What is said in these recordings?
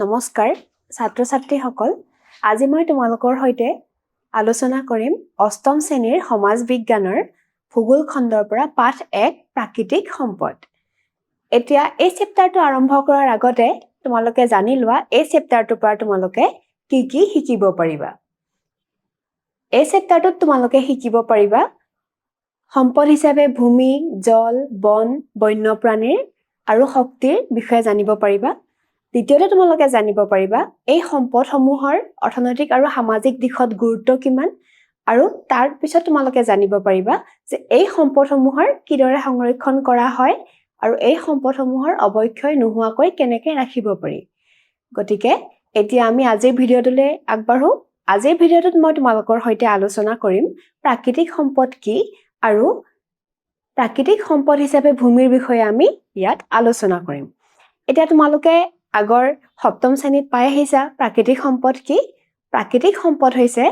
নমস্কাৰ ছাত্ৰ ছাত্ৰীসকল আজি মই তোমালোকৰ সৈতে আলোচনা কৰিম অষ্টম শ্ৰেণীৰ সমাজ বিজ্ঞানৰ ভূগোল খণ্ডৰ পৰা পাঠ এক প্ৰাকৃতিক সম্পদ। এতিয়া এই চেপ্টাৰটো আৰম্ভ কৰাৰ আগতে তোমালোকে জানি লোৱা এই চেপ্টাৰটোৰ পৰা তোমালোকে কি কি শিকিব পাৰিবা। এই চেপ্টাৰটোত তোমালোকে শিকিব পাৰিবা সম্পদ হিচাপে ভূমি জল বন বন্যপ্ৰাণীৰ আৰু শক্তিৰ বিষয়ে জানিব পাৰিবা। দ্বিতীয়তে তোমালোকে জানিব পাৰিবা এই সম্পদসমূহৰ অৰ্থনৈতিক আৰু সামাজিক দিশত গুৰুত্ব কিমান? আৰু তাৰ পিছত তোমালোকে জানিব পাৰিবা যে এই সম্পদসমূহৰ কিদৰে সংৰক্ষণ কৰা হয় আৰু এই সম্পদসমূহৰ অৱক্ষয় নোহোৱাকৈ কেনেকৈ ৰাখিব পাৰি? গতিকে এতিয়া আমি আজিৰ ভিডিঅ'টোলৈ আগবাঢ়ো। আজিৰ ভিডিঅ'টোত মই তোমালোকৰ সৈতে আলোচনা কৰিম প্ৰাকৃতিক সম্পদ কি আৰু প্ৰাকৃতিক সম্পদ হিচাপে ভূমিৰ বিষয়ে আমি ইয়াত আলোচনা কৰিম। এতিয়া তোমালোকে আগৰ সপ্তম শ্ৰেণীত পাই আহিছা প্ৰাকৃতিক সম্পদ কি? প্ৰাকৃতিক সম্পদ হৈছে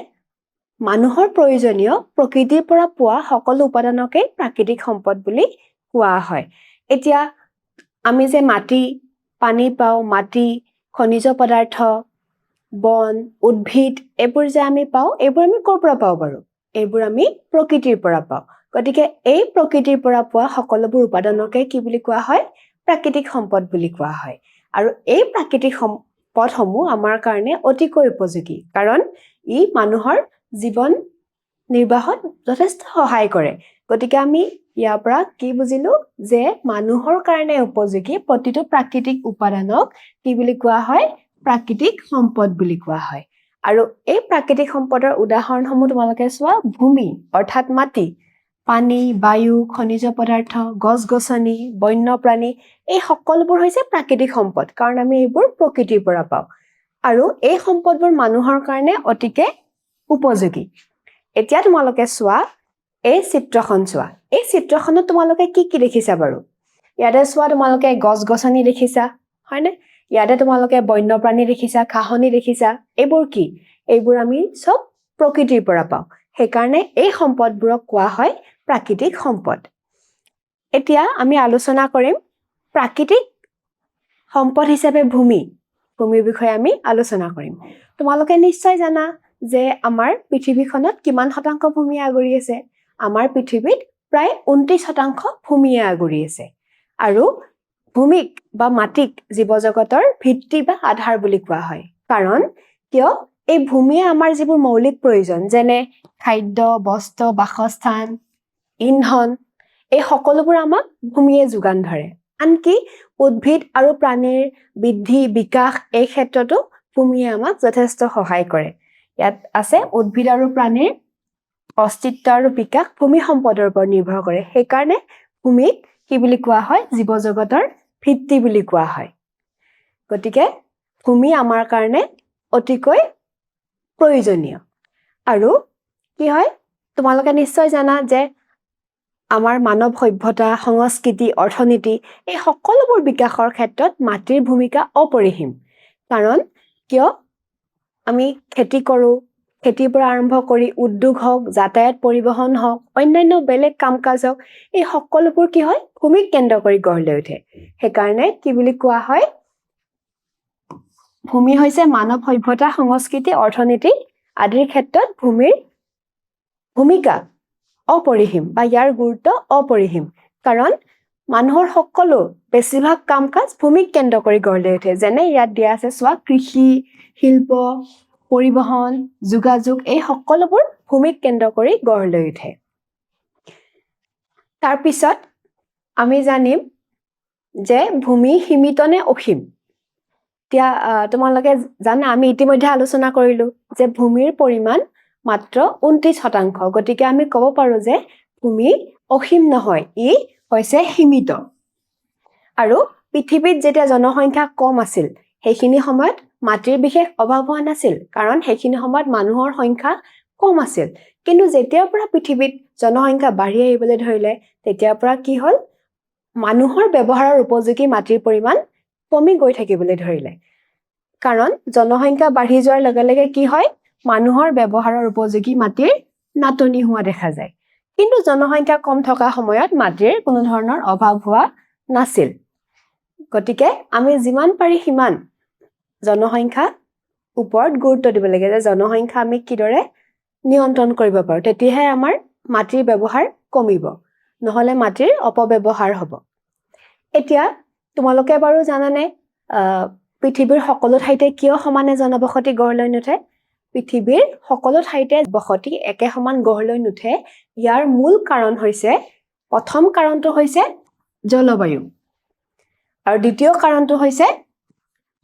মানুহৰ প্ৰয়োজনীয় প্ৰকৃতিৰ পৰা পোৱা সকলো উপাদানকেই প্ৰাকৃতিক সম্পদ বুলি কোৱা হয়। এতিয়া আমি যে মাটি পানী পাওঁ মাটি খনিজ পদাৰ্থ বন উদ্ভিদ এইবোৰ যে আমি পাওঁ এইবোৰ আমি ক'ৰ পৰা পাওঁ বাৰু? এইবোৰ আমি প্ৰকৃতিৰ পৰা পাওঁ। গতিকে এই প্ৰকৃতিৰ পৰা পোৱা সকলোবোৰ উপাদানকে কি বুলি কোৱা হয়? প্ৰাকৃতিক সম্পদ বুলি কোৱা হয়। আৰু এই প্ৰাকৃতিক সম্পদসমূহ আমাৰ কাৰণে অতিকৈ উপযোগী। কাৰণ ই মানুহৰ জীৱন নিৰ্বাহত যথেষ্ট সহায় কৰে। গতিকে আমি ইয়াৰ পৰা কি বুজিলো যে মানুহৰ কাৰণে উপযোগী প্ৰতিটো প্ৰাকৃতিক উপাদানক কি বুলি কোৱা হয়? প্ৰাকৃতিক সম্পদ বুলি কোৱা হয়। আৰু এই প্ৰাকৃতিক সম্পদৰ উদাহৰণসমূহ তোমালোকে চোৱা ভূমি অৰ্থাৎ মাটি। পানী বায়ু খনিজ পদাৰ্থ গছ গছনি বন্যপ্ৰাণী এই সকলোবোৰ হৈছে প্ৰাকৃতিক সম্পদ। কাৰণ আমি এইবোৰ প্ৰকৃতিৰ পৰা পাওঁ। আৰু এই সম্পদবোৰ মানুহৰ কাৰণে অতিকে উপযোগী। এতিয়া তোমালোকে চোৱা এই চিত্ৰখন চোৱা। এই চিত্ৰখনত তোমালোকে কি কি দেখিছা বাৰু? ইয়াতে চোৱা তোমালোকে গছ গছনি দেখিছা হয়নে? ইয়াতে তোমালোকে বন্যপ্ৰাণী দেখিছা ঘাঁহনি দেখিছা এইবোৰ কি? এইবোৰ আমি চব প্ৰকৃতিৰ পৰা পাওঁ। সেইকাৰণে এই সম্পদবোৰক কোৱা হয় প্ৰাকৃতিক সম্পদ। এতিয়া আমি আলোচনা কৰিম প্ৰাকৃতিক সম্পদ হিচাপে ভূমি ভূমিৰ বিষয়ে আমি আলোচনা কৰিম। তোমালোকে নিশ্চয় জানা যে আমাৰ পৃথিৱীখনত কিমান শতাংশ ভূমিয়ে আগুৰি আছে। আমাৰ পৃথিৱীত প্ৰায় ঊনত্ৰিছ শতাংশ ভূমিয়ে আগুৰি আছে। আৰু ভূমিক বা মাটিক জীৱ জগতৰ ভিত্তি বা আধাৰ বুলি কোৱা হয়। কাৰণ কিয়? এই ভূমিয়ে আমাৰ যিবোৰ মৌলিক প্ৰয়োজন যেনে খাদ্য বস্ত্ৰ বাসস্থান ইন্ধন এই সকলোবোৰ আমাক ভূমিয়ে যোগান ধৰে। আনকি উদ্ভিদ আৰু প্ৰাণীৰ বৃদ্ধি বিকাশ এই ক্ষেত্ৰতো ভূমিয়ে আমাক যথেষ্ট সহায় কৰে। ইয়াত আছে উদ্ভিদ আৰু প্ৰাণীৰ অস্তিত্ব আৰু বিকাশ ভূমি সম্পদৰ ওপৰত নিৰ্ভৰ কৰে। সেইকাৰণে ভূমিক কি বুলি কোৱা হয়? জীৱ জগতৰ ভিত্তি বুলি কোৱা হয়। গতিকে ভূমি আমাৰ কাৰণে অতিকৈ প্ৰয়োজনীয়। আৰু কি হয়? তোমালোকে নিশ্চয় জানা যে আমাৰ মানৱ সভ্যতা সংস্কৃতি অৰ্থনীতি এই সকলোবোৰ বিকাশৰ ক্ষেত্ৰত মাটিৰ ভূমিকা অপৰিসীম। কাৰণ কিয়? আমি খেতি কৰোঁ খেতিৰ পৰা আৰম্ভ কৰি উদ্যোগ হওক যাতায়াত পৰিবহণ হওক অন্যান্য বেলেগ কাম কাজ হওক এই সকলোবোৰ কি হয়? ভূমিক কেন্দ্ৰ কৰি গঢ় লৈ উঠে। সেইকাৰণে কি বুলি কোৱা হয়? ভূমি হৈছে মানৱ সভ্যতা সংস্কৃতি অৰ্থনীতি আদিৰ ক্ষেত্ৰত ভূমিৰ ভূমিকা। অপৰিসীম বা ইয়াৰ গুৰুত্ব অপৰিসীম। কাৰণ মানুহৰ সকলো বেছিভাগ কাম কাজ ভূমিক কেন্দ্ৰ কৰি গঢ় লৈ উঠে। যেনে ইয়াত দিয়া আছে চোৱা কৃষি শিল্প পৰিবহণ যোগাযোগ এই সকলোবোৰ ভূমিক কেন্দ্ৰ কৰি গঢ় লৈ উঠে। তাৰপিছত আমি জানিম যে ভূমি সীমিত নে অসীম। এতিয়া তোমালোকে জানা আমি ইতিমধ্যে আলোচনা কৰিলো যে ভূমিৰ পৰিমাণ মাত্ৰ ঊনত্ৰিছ শতাংশ। গতিকে আমি ক'ব পাৰোঁ যে ভূমি অসীম নহয় ই হৈছে সীমিত। আৰু পৃথিৱীত যেতিয়া জনসংখ্যা কম আছিল সেইখিনি সময়ত মাটিৰ বিশেষ অভাৱ হোৱা নাছিল কাৰণ সেইখিনি সময়ত মানুহৰ সংখ্যা কম আছিল। কিন্তু যেতিয়াৰ পৰা পৃথিৱীত জনসংখ্যা বাঢ়ি আহিবলৈ ধৰিলে তেতিয়াৰ পৰা কি হ'ল? মানুহৰ ব্যৱহাৰৰ উপযোগী মাটিৰ পৰিমাণ কমি গৈ থাকিবলৈ ধৰিলে। কাৰণ জনসংখ্যা বাঢ়ি যোৱাৰ লগে লগে কি হয়? মানুহৰ ব্যৱহাৰৰ উপযোগী মাটিৰ নাটনি হোৱা দেখা যায়। কিন্তু জনসংখ্যা কম থকা সময়ত মাটিৰ কোনো ধৰণৰ অভাৱ হোৱা নাছিল। গতিকে আমি যিমান পাৰি সিমান জনসংখ্যা ওপৰত গুৰুত্ব দিব লাগে যে জনসংখ্যা আমি কিদৰে নিয়ন্ত্ৰণ কৰিব পাৰোঁ। তেতিয়াহে আমাৰ মাটিৰ ব্যৱহাৰ কমিব নহ'লে মাটিৰ অপব্যৱহাৰ হ'ব। এতিয়া তোমালোকে বাৰু জানানে পৃথিৱীৰ সকলো ঠাইতে কিয় সমানে জনবসতি গঢ় লৈ নুঠে? পৃথিৱীৰ সকলো ঠাইতে বসতি একে সমান গঢ় লৈ নুঠে। ইয়াৰ মূল কাৰণ হৈছে প্ৰথম কাৰণটো হৈছে জলবায়ু। আৰু দ্বিতীয় কাৰণটো হৈছে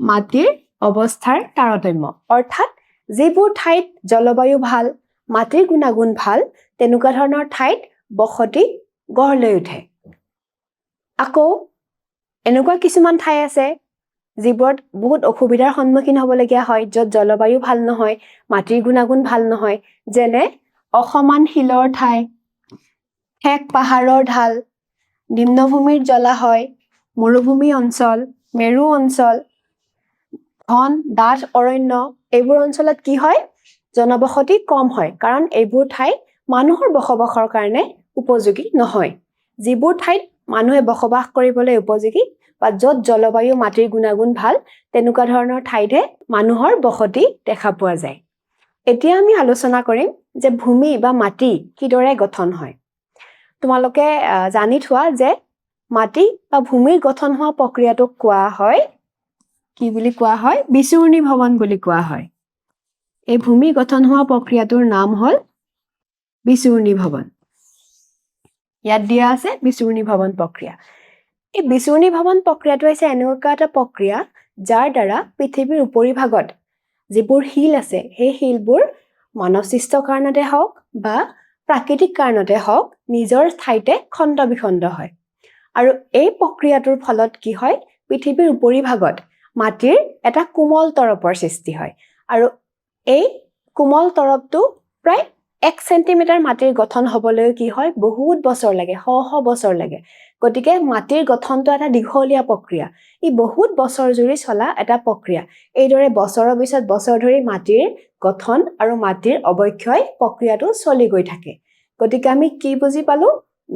মাটিৰ অৱস্থাৰ তাৰতম্য। অৰ্থাৎ যিবোৰ ঠাইত জলবায়ু ভাল মাটিৰ গুণাগুণ ভাল তেনেকুৱা ধৰণৰ ঠাইত বসতি গঢ় লৈ উঠে। আকৌ এনেকুৱা কিছুমান ঠাই আছে যিবোৰত বহুত অসুবিধাৰ সন্মুখীন হ'বলগীয়া হয় য'ত জলবায়ু ভাল নহয় মাটিৰ গুণাগুণ ভাল নহয় যেনে অসমান শিলৰ ঠাই ঠেক পাহাৰৰ ঢাল নিম্নভূমিৰ জলাশয় মৰুভূমি অঞ্চল মেৰু অঞ্চল ঘন ডাঠ অৰণ্য এইবোৰ অঞ্চলত কি হয়? জনবসতি কম হয় কাৰণ এইবোৰ ঠাই মানুহৰ বসবাসৰ কাৰণে উপযোগী নহয়। যিবোৰ ঠাইত মানুহে বসবাস কৰিবলৈ উপযোগী বা য'ত জলবায়ু মাটিৰ গুণাগুণ ভাল তেনেকুৱা ধৰণৰ ঠাইতহে মানুহৰ বসতি দেখা পোৱা যায়। এতিয়া আমি আলোচনা কৰিম যে ভূমি বা মাটি কিদৰে গঠন হয়। তোমালোকে জানি থোৱা যে মাটি বা ভূমিৰ গঠন হোৱা প্ৰক্ৰিয়াটোক কোৱা হয় কি বুলি কোৱা হয়? বিচূৰ্ণী ভৱন বুলি কোৱা হয়। এই ভূমি গঠন হোৱা প্ৰক্ৰিয়াটোৰ নাম হ'ল বিচূৰ্ণী ভৱন। ইয়াত দিয়া আছে বিচূৰ্ণী ভৱন প্ৰক্ৰিয়া। এই বিচূৰ্ণী ভৱন প্ৰক্ৰিয়াটো হৈছে এনেকুৱা এটা প্ৰক্ৰিয়া যাৰ দ্বাৰা পৃথিৱীৰ উপৰিভাগত যিবোৰ শিল আছে সেই শিলবোৰ মানৱসৃষ্ট কাৰণতে হওক বা প্ৰাকৃতিক কাৰণতে হওক নিজৰ ঠাইতে খণ্ড বিখণ্ড হয়। আৰু এই প্ৰক্ৰিয়াটোৰ ফলত কি হয়? পৃথিৱীৰ উপৰিভাগত মাটিৰ এটা কোমল তৰপৰ সৃষ্টি হয়। আৰু এই কোমল তৰপটো প্ৰায় এক চেণ্টিমিটাৰ মাটিৰ গঠন হ'বলৈ কি হয়? বহুত বছৰ লাগে শ শ বছৰ লাগে। গতিকে মাটিৰ গঠনটো এটা দীঘলীয়া প্ৰক্ৰিয়া। ই বহুত বছৰ জুৰি চলা এটা প্ৰক্ৰিয়া। এইদৰে বছৰৰ পিছত বছৰ ধৰি মাটিৰ গঠন আৰু মাটিৰ অৱক্ষয় প্ৰক্ৰিয়াটো চলি গৈ থাকে। গতিকে আমি কি বুজি পালো?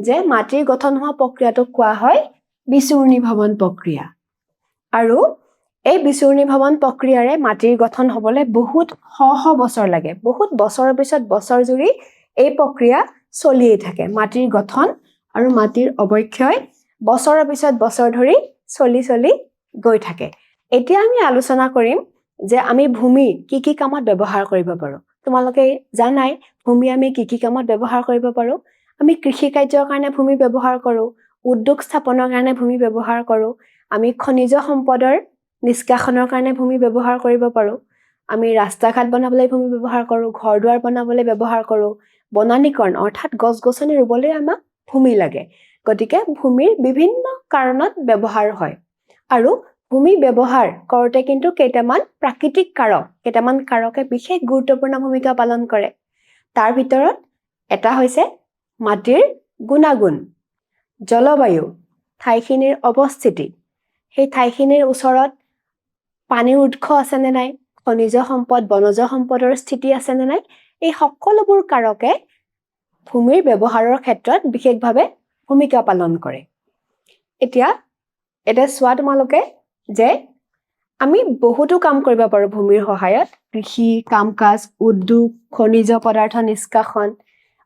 যে মাটিৰ গঠন হোৱা প্ৰক্ৰিয়াটোক কোৱা হয় বিচূৰ্ণী ভৱন প্ৰক্ৰিয়া। আৰু এই বিচূৰ্ণী ভৱন প্ৰক্ৰিয়াৰে মাটিৰ গঠন হ'বলৈ বহুত শ শ বছৰ লাগে। বহুত বছৰৰ পিছত বছৰ জুৰি এই প্ৰক্ৰিয়া চলিয়েই থাকে। মাটিৰ গঠন আৰু মাটিৰ অৱক্ষয় বছৰৰ পিছত বছৰ ধৰি চলি চলি গৈ থাকে। এতিয়া আমি আলোচনা কৰিম যে আমি ভূমি কি কি কামত ব্যৱহাৰ কৰিব পাৰোঁ। তোমালোকে জানাই ভূমি আমি কি কি কামত ব্যৱহাৰ কৰিব পাৰোঁ। আমি কৃষি কাৰ্যৰ কাৰণে ভূমি ব্যৱহাৰ কৰোঁ উদ্যোগ স্থাপনৰ কাৰণে ভূমি ব্যৱহাৰ কৰোঁ। আমি খনিজ সম্পদৰ নিষ্কাশনৰ কাৰণে ভূমি ব্যৱহাৰ কৰিব পাৰোঁ। আমি ৰাস্তা ঘাট বনাবলৈ ভূমি ব্যৱহাৰ কৰোঁ ঘৰ দুৱাৰ বনাবলৈ ব্যৱহাৰ কৰোঁ। বনানীকৰণ অৰ্থাৎ গছ গছনি ৰুবলৈ আমাক ভূমি লাগে। গতিকে ভূমিৰ বিভিন্ন কাৰণত ব্যৱহাৰ হয়। আৰু ভূমি ব্যৱহাৰ কৰোঁতে কিন্তু কেইটামান প্ৰাকৃতিক কাৰক কেইটামান কাৰকে বিশেষ গুৰুত্বপূৰ্ণ ভূমিকা পালন কৰে। তাৰ ভিতৰত এটা হৈছে মাটিৰ গুণাগুণ জলবায়ু ঠাইখিনিৰ অৱস্থিতি। সেই ঠাইখিনিৰ ওচৰত পানীৰ উৎস আছেনে নাই খনিজ সম্পদ বনজ সম্পদৰ স্থিতি আছেনে নাই এই সকলোবোৰ কাৰকে ভূমিৰ ব্যৱহাৰৰ ক্ষেত্ৰত বিশেষভাৱে ভূমিকা পালন কৰে। এতিয়া এতিয়া চোৱা তোমালোকে যে আমি বহুতো কাম কৰিব পাৰোঁ ভূমিৰ সহায়ত। কৃষি কাম কাজ উদ্যোগ খনিজ পদাৰ্থ নিষ্কাশন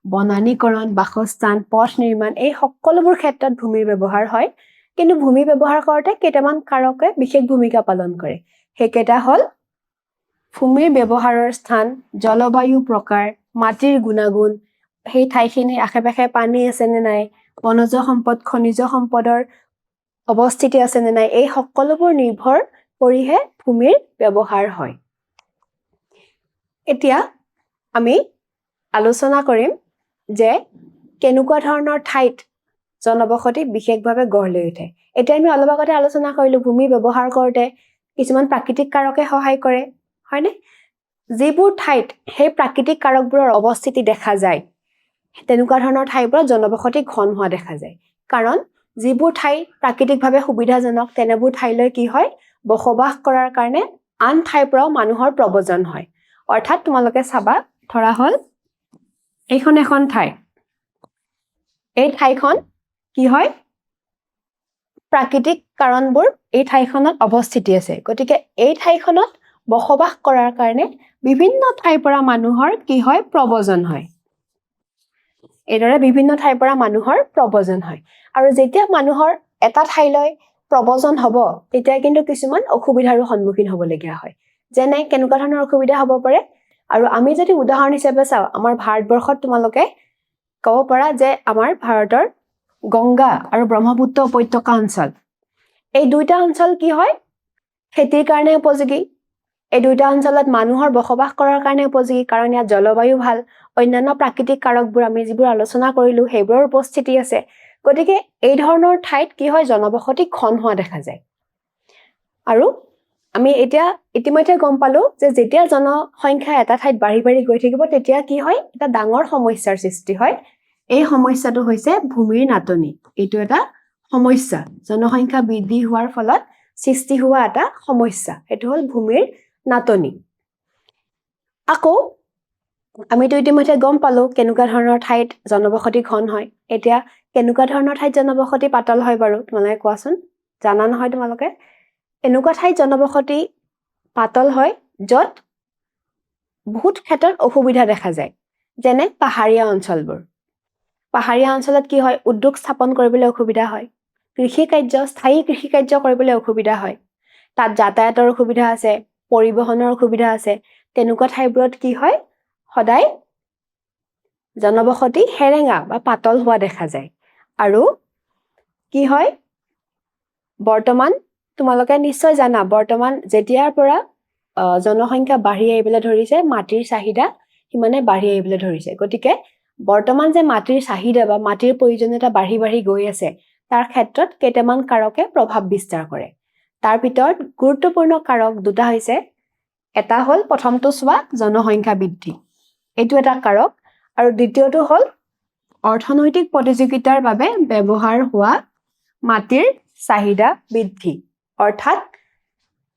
বনানীকৰণ বাসস্থান পথ নিৰ্মাণ এই সকলোবোৰ ক্ষেত্ৰত ভূমিৰ ব্যৱহাৰ হয়। কিন্তু ভূমি ব্যৱহাৰ কৰোঁতে কেইটামান কাৰকে বিশেষ ভূমিকা পালন কৰে। সেইকেইটা হ'ল ভূমিৰ ব্যৱহাৰৰ স্থান জলবায়ু প্ৰকাৰ মাটিৰ গুণাগুণ সেই ঠাইখিনিৰ আশে পাশে পানী আছেনে নাই বনজ সম্পদ খনিজ সম্পদৰ অৱস্থিতি আছেনে নাই এই সকলোবোৰ নিৰ্ভৰ কৰিহে ভূমিৰ ব্যৱহাৰ হয়। এতিয়া আমি আলোচনা কৰিম যে কেনেকুৱা ধৰণৰ ঠাইত জনবসতি বিশেষভাৱে গঢ় লৈ উঠে। এতিয়া আমি অলপ আগতে আলোচনা কৰিলোঁ ভূমি ব্যৱহাৰ কৰোঁতে কিছুমান প্ৰাকৃতিক কাৰকে সহায় কৰে হয়নে? যিবোৰ ঠাইত সেই প্ৰাকৃতিক কাৰকবোৰৰ অৱস্থিতি দেখা যায় তেনেকুৱা ধৰণৰ ঠাইবোৰত জনবসতি ঘন হোৱা দেখা যায়। কাৰণ যিবোৰ ঠাই প্ৰাকৃতিকভাৱে সুবিধাজনক তেনেবোৰ ঠাইলৈ কি হয়? বসবাস কৰাৰ কাৰণে আন ঠাইৰ পৰাও মানুহৰ প্ৰব্ৰজন হয়। অৰ্থাৎ তোমালোকে চাবা ধৰা হ'ল এইখন এখন ঠাই। এই ঠাইখন কি হয়? প্ৰাকৃতিক কাৰণবোৰ এই ঠাইখনত অৱস্থিতি আছে। গতিকে এই ঠাইখনত বসবাস কৰাৰ কাৰণে বিভিন্ন ঠাইৰ পৰা মানুহৰ কি হয়? প্ৰব্ৰজন হয়। এইদৰে বিভিন্ন ঠাইৰ পৰা মানুহৰ প্ৰব্ৰজন হয়। আৰু যেতিয়া মানুহৰ এটা ঠাইলৈ প্ৰব্ৰজন হ'ব তেতিয়া কিন্তু কিছুমান অসুবিধাৰো সন্মুখীন হ'বলগীয়া হয়। যেনে কেনেকুৱা ধৰণৰ অসুবিধা হ'ব পাৰে? আৰু আমি যদি উদাহৰণ হিচাপে চাওঁ আমাৰ ভাৰতবৰ্ষত তোমালোকে ক'ব পাৰা যে আমাৰ ভাৰতৰ গংগা আৰু ব্ৰহ্মপুত্ৰ উপত্যকা অঞ্চল। এই দুইটা অঞ্চল কি হয়? খেতিৰ কাৰণে উপযোগী। এই দুইটা অঞ্চলত মানুহৰ বসবাস কৰাৰ কাৰণে উপযোগী কাৰণ ইয়াত জলবায়ু ভাল। অন্যান্য প্ৰাকৃতিক কাৰকবোৰ আমি যিবোৰ আলোচনা কৰিলোঁ সেইবোৰৰ উপস্থিতি আছে। গতিকে এই ধৰণৰ ঠাইত কি হয় জনবসতি ঘন হোৱা দেখা যায়। আৰু আমি এতিয়া ইতিমধ্যে গম পালো যে যেতিয়া জনসংখ্যা এটা ঠাইত বাঢ়ি বাঢ়ি গৈ থাকিব তেতিয়া কি হয় এটা ডাঙৰ সমস্যাৰ সৃষ্টি হয়। এই সমস্যাটো হৈছে ভূমিৰ নাটনি। এইটো এটা সমস্যা। জনসংখ্যা বৃদ্ধি হোৱাৰ ফলত সৃষ্টি হোৱা এটা সমস্যা। সেইটো হ'ল ভূমিৰ নাটনি। আকৌ আমিতো ইতিমধ্যে গম পালো কেনেকুৱা ধৰণৰ ঠাইত জনবসতি ঘন হয়। এতিয়া কেনেকুৱা ধৰণৰ ঠাইত জনবসতি পাতল হয় বাৰু তোমালোকে কোৱাচোন? জানা নহয় তোমালোকে? এনেকুৱা ঠাইত জনবসতি পাতল হয় য'ত বহুত ক্ষেত্ৰত অসুবিধা দেখা যায়। যেনে পাহাৰীয়া অঞ্চলবোৰ। পাহাৰীয়া অঞ্চলত কি হয়? উদ্যোগ স্থাপন কৰিবলৈ অসুবিধা হয়। কৃষি কাৰ্য স্থায়ী কৃষি কাৰ্য কৰিবলৈ অসুবিধা হয়। তাত যাতায়াতৰ অসুবিধা আছে। পৰিবহণৰ অসুবিধা আছে। তেনেকুৱা ঠাইবোৰত কি হয়? সদায় জনবসতি সেৰেঙা বা পাতল হোৱা দেখা যায়। আৰু কি হয়? বৰ্তমান তোমালোকে নিশ্চয় জানা বৰ্তমান যেতিয়াৰ পৰা জনসংখ্যা বাঢ়ি আহিবলৈ ধৰিছে মাটিৰ চাহিদা সিমানে বাঢ়ি আহিবলৈ ধৰিছে। গতিকে বৰ্তমান যে মাটিৰ চাহিদা বা মাটিৰ প্ৰয়োজনীয়তা বাঢ়ি বাঢ়ি গৈ আছে তাৰ ক্ষেত্ৰত কেইটামান কাৰকে প্ৰভাৱ বিস্তাৰ কৰে। তাৰ ভিতৰত গুৰুত্বপূৰ্ণ কাৰক দুটা হৈছে। এটা হ'ল প্ৰথমটো চোৱা জনসংখ্যা বৃদ্ধি। এইটো এটা কাৰক। আৰু দ্বিতীয়টো হ'ল অৰ্থনৈতিক প্ৰতিযোগিতাৰ বাবে ব্যৱহাৰ হোৱা মাটিৰ চাহিদা বৃদ্ধি। অৰ্থাৎ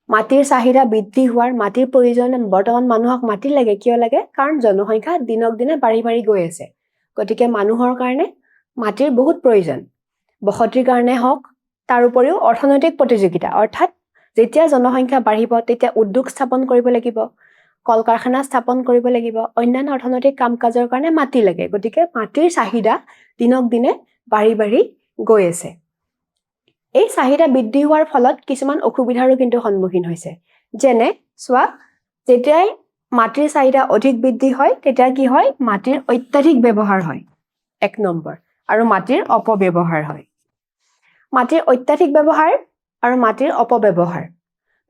মাটিৰ চাহিদা বৃদ্ধি হোৱাৰ মাটিৰ প্ৰয়োজন বৰ্তমান মানুহক মাটি লাগে কিয় লাগে? কাৰণ জনসংখ্যা দিনক দিনে বাঢ়ি বাঢ়ি গৈ আছে। গতিকে মানুহৰ কাৰণে মাটিৰ বহুত প্ৰয়োজন। বসতিৰ কাৰণে হওক তাৰ উপৰিও অৰ্থনৈতিক প্ৰতিযোগিতা অৰ্থাৎ যেতিয়া জনসংখ্যা বাঢ়িব তেতিয়া উদ্যোগ স্থাপন কৰিব লাগিব কল কাৰখানা স্থাপন কৰিব লাগিব অন্যান্য অৰ্থনৈতিক কাম কাজৰ কাৰণে মাটি লাগে গতিকে মাটিৰ চাহিদা দিনক দিনে বাঢ়ি বাঢ়ি গৈ আছে। এই চাহিদা বৃদ্ধি হোৱাৰ ফলত কিছুমান অসুবিধাৰো কিন্তু সন্মুখীন হৈছে। যেনে চোৱা যেতিয়াই মাটিৰ চাহিদা অধিক বৃদ্ধি হয় তেতিয়া কি হয়? মাটিৰ অত্যাধিক ব্যৱহাৰ হয় এক নম্বৰ আৰু মাটিৰ অপব্যৱহাৰ হয়। মাটিৰ অত্যাধিক ব্যৱহাৰ আৰু মাটিৰ অপব্যৱহাৰ।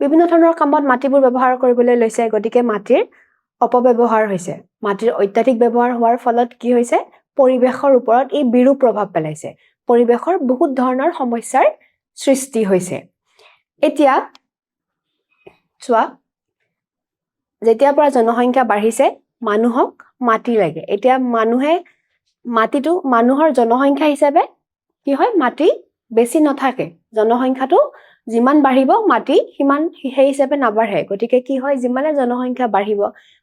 বিভিন্ন ধৰণৰ কামত মাটিবোৰ ব্যৱহাৰ কৰিবলৈ লৈছে গতিকে মাটিৰ অপব্যৱহাৰ হৈছে। মাটিৰ অত্যাধিক ব্যৱহাৰ হোৱাৰ ফলত কি হৈছে? পৰিৱেশৰ ওপৰত ই বিৰূপ প্ৰভাৱ পেলাইছে। পৰিৱেশৰ বহুত ধৰণৰ সমস্যাৰ সৃষ্টি হৈছে। এতিয়া চোৱা যেতিয়াৰ পৰা জনসংখ্যা বাঢ়িছে মানুহক মাটি লাগে। এতিয়া মানুহে মাটিটো মানুহৰ জনসংখ্যা হিচাপে কি হয়? মাটি বেছি নাথাকে। জনসংখ্যাটো যিমান বাঢ়িব মাটি সিমান সেই হিচাপে নাবাঢ়ে। গতিকে কি হয় যিমানে জনসংখ্যা বাঢ়িব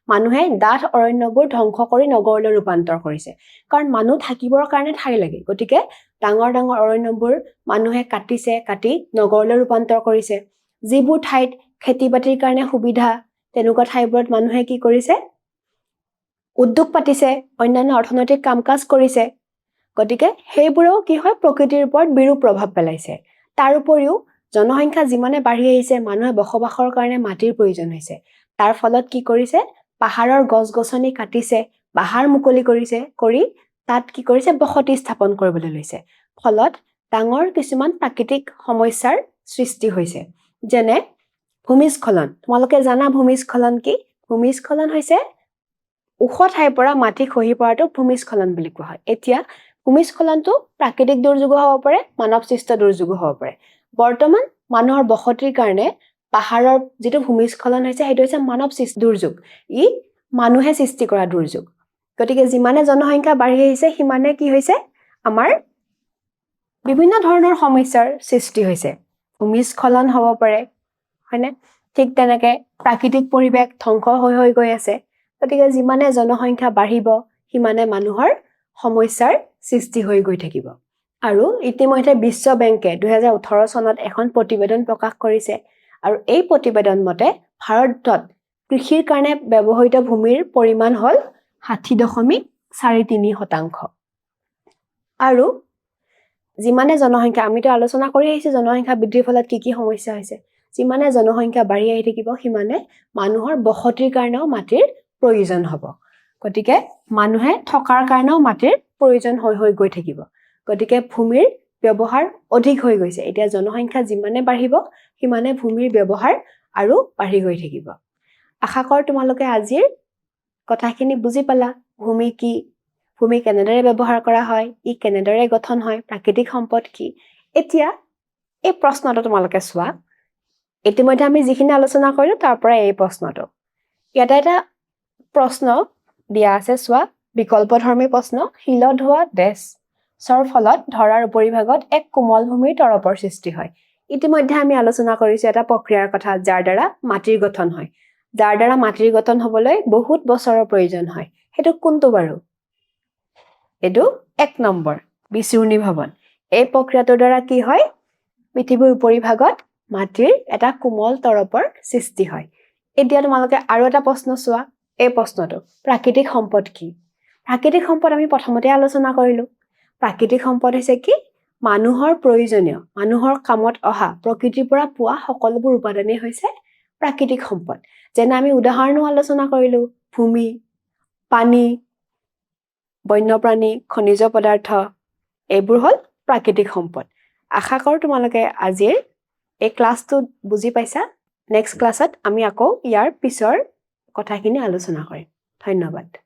মানুহে ডাঠ অৰণ্যবোৰ ধ্বংস কৰি নগৰলৈ ৰূপান্তৰ কৰিছে। কাৰণ মানুহ থাকিবৰ কাৰণে ঠাই লাগে। গতিকে ডাঙৰ ডাঙৰ অৰণ্যবোৰ মানুহে কাটিছে কাটি নগৰলৈ ৰূপান্তৰ কৰিছে। যিবোৰ ঠাইত খেতি বাতিৰ কাৰণে সুবিধা তেনেকুৱা ঠাইবোৰত মানুহে কি কৰিছে? উদ্যোগ পাতিছে অন্যান্য অৰ্থনৈতিক কাম কাজ কৰিছে। গতিকে সেইবোৰেও কি হয় প্ৰকৃতিৰ ওপৰত বিৰূপ প্ৰভাৱ পেলাইছে। তাৰ উপৰিও জনসংখ্যা যিমানে বাঢ়ি আহিছে মানুহে বসবাসৰ কাৰণে মাটিৰ প্ৰয়োজন হৈছে। তাৰ ফলত কি কৰিছে পাহাৰৰ গছ গছনি কাটিছে পাহাৰ মুকলি কৰিছে কৰি তাত কি কৰিছে বসতি স্থাপন কৰিবলৈ লৈছে। ফলত ডাঙৰ কিছুমান প্ৰাকৃতিক সমস্যাৰ সৃষ্টি হৈছে। যেনে ভূমিস্খলন। তোমালোকে জানা ভূমিস্খলন কি? ভূমিস্খলন হৈছে ওখ ঠাইৰ পৰা মাটি খহি পৰাটোক ভূমিস্খলন বুলি কোৱা হয়। এতিয়া ভূমিস্খলনটো প্ৰাকৃতিক দুৰ্যোগো হ'ব পাৰে মানৱ সৃষ্ট দুৰ্যোগো হ'ব পাৰে। বৰ্তমান মানুহৰ বসতিৰ কাৰণে পাহাৰৰ যিটো ভূমিস্খলন হৈছে সেইটো হৈছে মানৱ সৃষ্ট দুৰ্যোগ। ই মানুহে সৃষ্টি কৰা দুৰ্যোগ। গতিকে যিমানে জনসংখ্যা বাঢ়ি আহিছে সিমানে কি হৈছে? আমাৰ বিভিন্ন ধৰণৰ সমস্যাৰ সৃষ্টি হৈছে। ভূমিস্খলন হ'ব পাৰে হয়নে? ঠিক তেনেকে প্ৰাকৃতিক পৰিৱেশ ধ্বংস হৈ হৈ গৈ আছে। গতিকে যিমানে জনসংখ্যা বাঢ়িব সিমানে মানুহৰ সমস্যাৰ সৃষ্টি হৈ গৈ থাকিব। আৰু ইতিমধ্যে বিশ্ব বেংকে দুহেজাৰ ওঠৰ চনত এখন প্ৰতিবেদন প্ৰকাশ কৰিছে আৰু এই প্ৰতিবেদন মতে ভাৰতত কৃষিৰ কাৰণে ব্যৱহৃত ভূমিৰ পৰিমাণ হ'ল ষাঠি দশমিক চাৰি তিনি শতাংশ। আৰু যিমানে জনসংখ্যা আমিতো আলোচনা কৰি আহিছোঁ জনসংখ্যা বৃদ্ধিৰ ফলত কি কি সমস্যা হৈছে যিমানে জনসংখ্যা বাঢ়ি আহি থাকিব সিমানে মানুহৰ বসতিৰ কাৰণেও মাটিৰ প্ৰয়োজন হ'ব। গতিকে মানুহে থকাৰ কাৰণেও মাটিৰ প্ৰয়োজন হৈ হৈ গৈ থাকিব। গতিকে ভূমিৰ ব্যৱহাৰ অধিক হৈ গৈছে। এতিয়া জনসংখ্যা যিমানে বাঢ়িব সিমানে ভূমিৰ ব্যৱহাৰ আৰু বাঢ়ি গৈ থাকিব। আশা কৰোঁ তোমালোকে আজিৰ কথাখিনি বুজি পালা। ভূমি কি? ভূমি কেনেদৰে ব্যৱহাৰ কৰা হয়? ই কেনেদৰে গঠন হয়? প্ৰাকৃতিক সম্পদ কি? এতিয়া এই প্ৰশ্নটো তোমালোকে চোৱা। ইতিমধ্যে আমি যিখিনি আলোচনা কৰিলোঁ তাৰ পৰা এই প্ৰশ্নটো। ইয়াতে এটা প্ৰশ্ন দিয়া আছে চোৱা। বিকল্পধৰ্মী প্ৰশ্ন শিলত হোৱা ডেছৰ ফলত ধৰাৰ উপৰিভাগত এক কোমল ভূমিৰ তৰপৰ সৃষ্টি হয়। ইতিমধ্যে আমি আলোচনা কৰিছোঁ এটা প্ৰক্ৰিয়াৰ কথা যাৰ দ্বাৰা মাটিৰ গঠন হয়। যাৰ দ্বাৰা মাটিৰ গঠন হ'বলৈ বহুত বছৰৰ প্ৰয়োজন হয়। সেইটো কোনটো বাৰু? এইটো এক নম্বৰ বিচূৰ্ণী ভৱন। এই প্ৰক্ৰিয়াটোৰ দ্বাৰা কি হয়? পৃথিৱীৰ উপৰিভাগত মাটিৰ এটা কোমল তৰপৰ সৃষ্টি হয়। এতিয়া তোমালোকে আৰু এটা প্ৰশ্ন চোৱা। এই প্ৰশ্নটো প্ৰাকৃতিক সম্পদ কি? প্ৰাকৃতিক সম্পদ আমি প্ৰথমতে আলোচনা কৰিলোঁ। প্ৰাকৃতিক সম্পদ হৈছে কি? মানুহৰ প্ৰয়োজনীয় মানুহৰ কামত অহা প্ৰকৃতিৰ পৰা পোৱা সকলোবোৰ উপাদানেই হৈছে প্ৰাকৃতিক সম্পদ। যেনে আমি উদাহৰণো আলোচনা কৰিলোঁ ভূমি পানী বন্যপ্ৰাণী খনিজ পদাৰ্থ এইবোৰ হ'ল প্ৰাকৃতিক সম্পদ। আশা কৰোঁ তোমালোকে আজিৰ এই ক্লাছটো বুজি পাইছা। নেক্সট ক্লাছত আমি আকৌ ইয়াৰ পিছৰ কথাখিনি আলোচনা কৰিম। ধন্যবাদ।